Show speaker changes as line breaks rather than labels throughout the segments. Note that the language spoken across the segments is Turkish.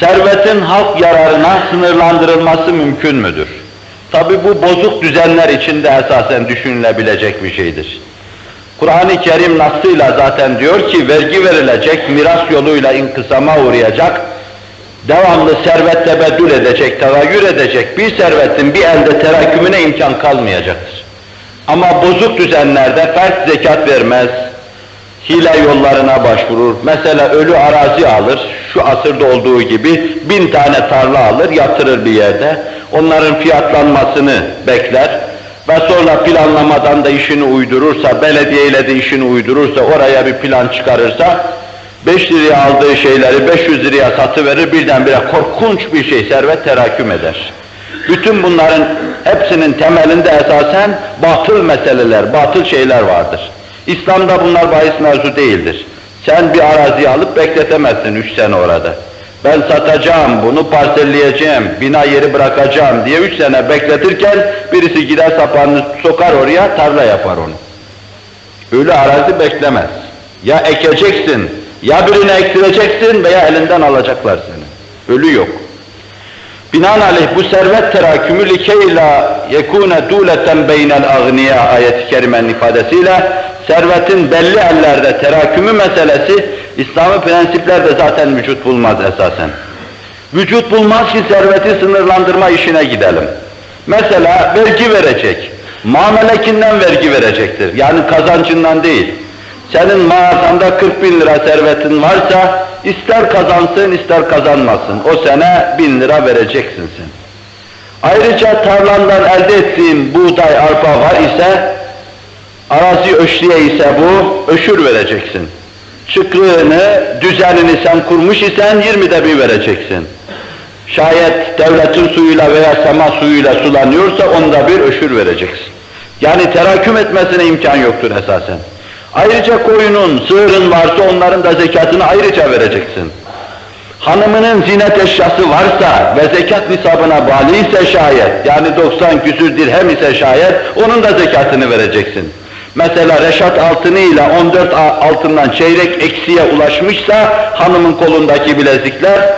servetin halk yararına sınırlandırılması mümkün müdür? Tabi bu bozuk düzenler içinde esasen düşünülebilecek bir şeydir. Kur'an-ı Kerim nasıyla zaten diyor ki vergi verilecek, miras yoluyla inkısama uğrayacak, devamlı servet tebeddül edecek, tegayyür edecek bir servetin bir elde terakkümüne imkan kalmayacaktır. Ama bozuk düzenlerde fert zekat vermez, hile yollarına başvurur. Mesela ölü arazi alır, şu asırda olduğu gibi bin tane tarla alır, yatırır bir yerde. Onların fiyatlanmasını bekler ve sonra planlamadan da işini uydurursa, belediyeyle de işini uydurursa, oraya bir plan çıkarırsa, 5 liraya aldığı şeyleri 500 liraya satıverir, birdenbire korkunç bir şey, servet terakküm eder. Bütün bunların hepsinin temelinde esasen batıl meseleler, batıl şeyler vardır. İslam'da bunlar bahis mevzu değildir. Sen bir arazi alıp bekletemezsin üç sene orada. Ben satacağım, bunu parselleyeceğim, bina yeri bırakacağım diye üç sene bekletirken birisi gider sapanını sokar oraya, tarla yapar onu. Öyle arazi beklemez. Ya ekeceksin, ya birine ektireceksin veya elinden alacaklar seni. Ölü yok. Binaenaleyh bu servet terakümü likey la yekune duleten beynel agniya ayet-i kerimenin ifadesiyle servetin belli ellerde terakümü meselesi İslami prensiplerde zaten vücut bulmaz esasen. Vücut bulmaz ki serveti sınırlandırma işine gidelim. Mesela vergi verecek. Mamelekinden vergi verecektir. Yani kazancından değil. Senin mağazanda 40 bin lira servetin varsa ister kazansın ister kazanmasın. O sene bin lira vereceksin sen. Ayrıca tarlandan elde ettiğin buğday, arpa var ise arazi öşriye ise bu öşür vereceksin. Çıkrığını, düzenini sen kurmuş isen 20'de bir vereceksin. Şayet devletin suyuyla veya sema suyuyla sulanıyorsa onda bir öşür vereceksin. Yani teraküm etmesine imkan yoktur esasen. Ayrıca koyunun, sığırın varsa onların da zekatını ayrıca vereceksin. Hanımının zinet eşyası varsa ve zekat nisabına bağlı ise şayet, yani 90 küsür dirhem ise şayet, onun da zekatını vereceksin. Mesela reşat altını ile 14 altından çeyrek eksiye ulaşmışsa hanımın kolundaki bilezikler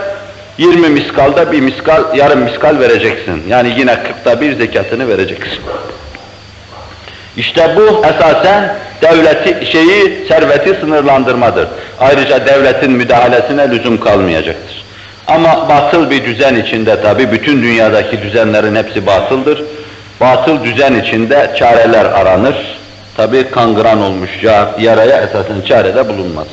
20 miskalda bir miskal, yarım miskal vereceksin. Yani yine 40'ta bir zekatını vereceksin. İşte bu esasen devleti şeyi serveti sınırlandırmadır. Ayrıca devletin müdahalesine lüzum kalmayacaktır. Ama batıl bir düzen içinde tabi bütün dünyadaki düzenlerin hepsi batıldır. Batıl düzen içinde çareler aranır. Tabi kangıran olmuş yaraya esasen çare de bulunmaz.